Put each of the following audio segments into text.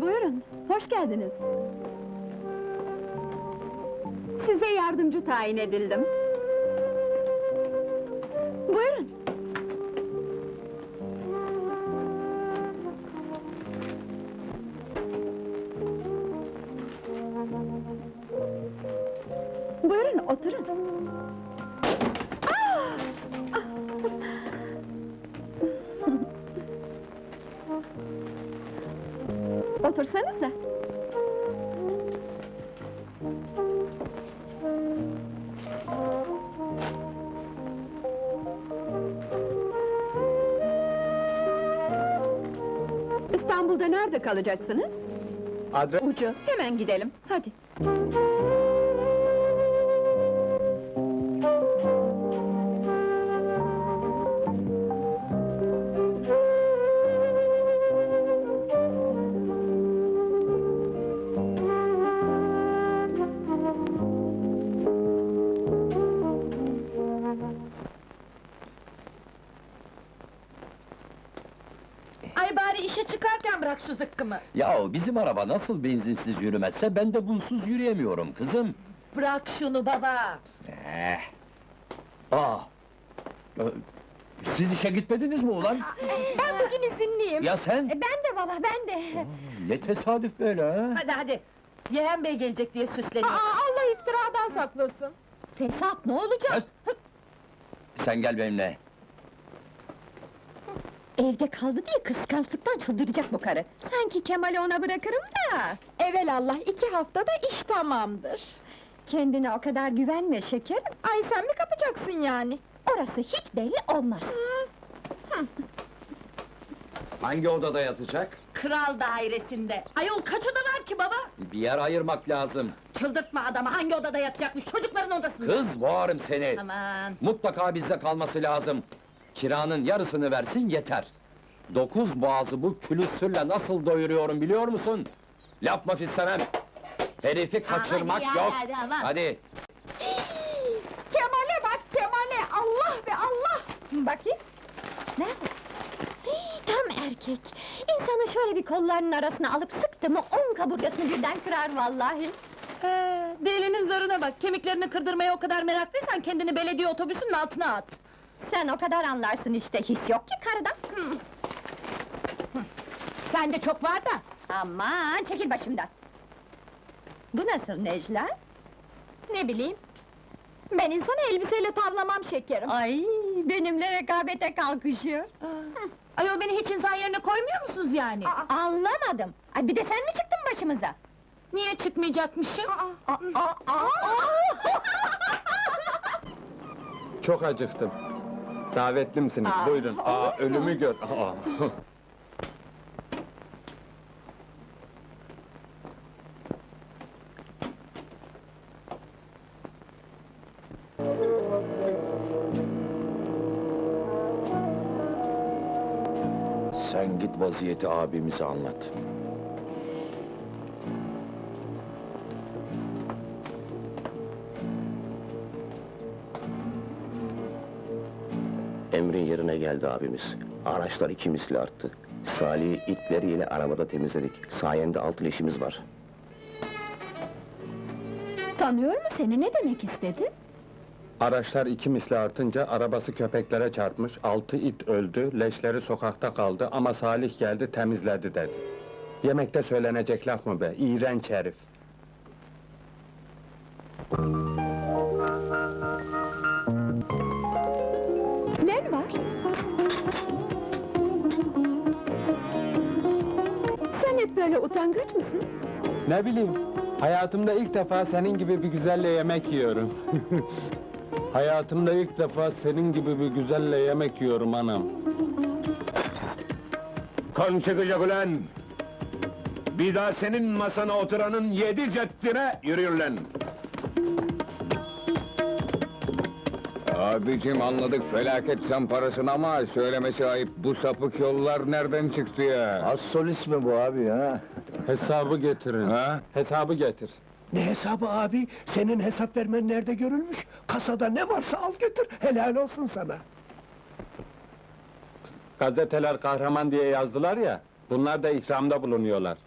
Buyurun, hoş geldiniz. Size yardımcı tayin edildim. Buyurun. Buyurun, oturun. Otursanıza. İstanbul'da nerede kalacaksınız? Adres... Ucu, hemen gidelim, hadi. Ay bari işe çıkarken bırak şu zıkkımı. Yahu bizim araba nasıl benzinsiz yürümezse ben de bunsuz yürüyemiyorum kızım. Bırak şunu baba. Eh. Aa! Ee, Siz işe gitmediniz mi ulan? Ben bugün izinliyim. Ya sen? E, Ben de baba, ben de. Ne tesadüf böyle ha? Hadi hadi. Yeğen bey gelecek diye süsleniyor. Allah iftiradan saklasın. Fesat ne olacak? Sen gel benimle. Evde kaldı diye kıskançlıktan çıldıracak bu karı. Sanki Kemal'i ona bırakırım da. Evelallah iki haftada iş tamamdır. Kendine o kadar güvenme şekerim. Ay sen mi kapacaksın yani? Orası hiç belli olmaz. Hangi odada yatacak? Kral dairesinde. Ayol kaç oda var ki baba? Bir yer ayırmak lazım. Çıldırtma adamı hangi odada yatacakmış çocukların odasında. Kız boğarım seni. Aman. Mutlaka bizde kalması lazım. Kiranın yarısını versin yeter. Dokuz boğazı bu külüstürle nasıl doyuruyorum biliyor musun? Laf maf istemem. Herifi kaçırmak hadi ya, yok. hadi aman. Hadi. Kemal'e bak Kemal'e! Allah be Allah! Bakayım. Nerede? Hii, tam erkek. İnsanı şöyle bir kollarının arasına alıp sıktı mı on kaburgasını birden kırar vallahi. He, delinin zarına bak. Kemiklerini kırdırmaya o kadar meraklıysan kendini belediye otobüsünün altına at. Sen o kadar anlarsın işte, his yok ki karıdan. Sende çok var da. Aman, çekil başımdan! Bu nasıl Necla? Ne bileyim? Ben insanı elbiseyle tavlamam şekerim. Ay, benimle rekabete kalkışıyor. Ayol beni hiç insan yerine koymuyor musunuz yani? Anlamadım. Ay bir de sen mi çıktın başımıza? Niye çıkmayacakmışım? Aa, aa, aa! Çok acıktım. Davetli misiniz? Aa, Buyurun. Aa, ölümü gör. Aa. Sen git vaziyeti abimize anlat. Emrin yerine geldi abimiz. Araçlar iki misli arttı. Salih'i itleriyle arabada temizledik. Sayende altı leşimiz var. Tanıyor mu seni, ne demek istedi? Araçlar iki misli artınca arabası köpeklere çarpmış, altı it öldü, leşleri sokakta kaldı ama Salih geldi temizledi dedi. Yemekte söylenecek laf mı be? İğrenç herif. Ne var? Sen hep böyle utangaç mısın? Ne bileyim, hayatımda ilk defa senin gibi bir güzelle yemek yiyorum. hayatımda ilk defa senin gibi bir güzelle yemek yiyorum anam. Kan çıkacak ulan! Bir daha senin masana oturanın yedi ceddine yürüyün lan! Abicim anladık felaket sen parasını ama söylemesi ayıp bu sapık yollar nereden çıktı ya? Az solist mi bu abi ha? Hesabı getirin. Ha? Hesabı getir. Ne hesabı abi? Senin hesap vermen nerede görülmüş? Kasada ne varsa al götür, helal olsun sana. Gazeteler kahraman diye yazdılar ya, bunlar da ikramda bulunuyorlar.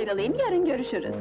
Ayrılayım, yarın görüşürüz.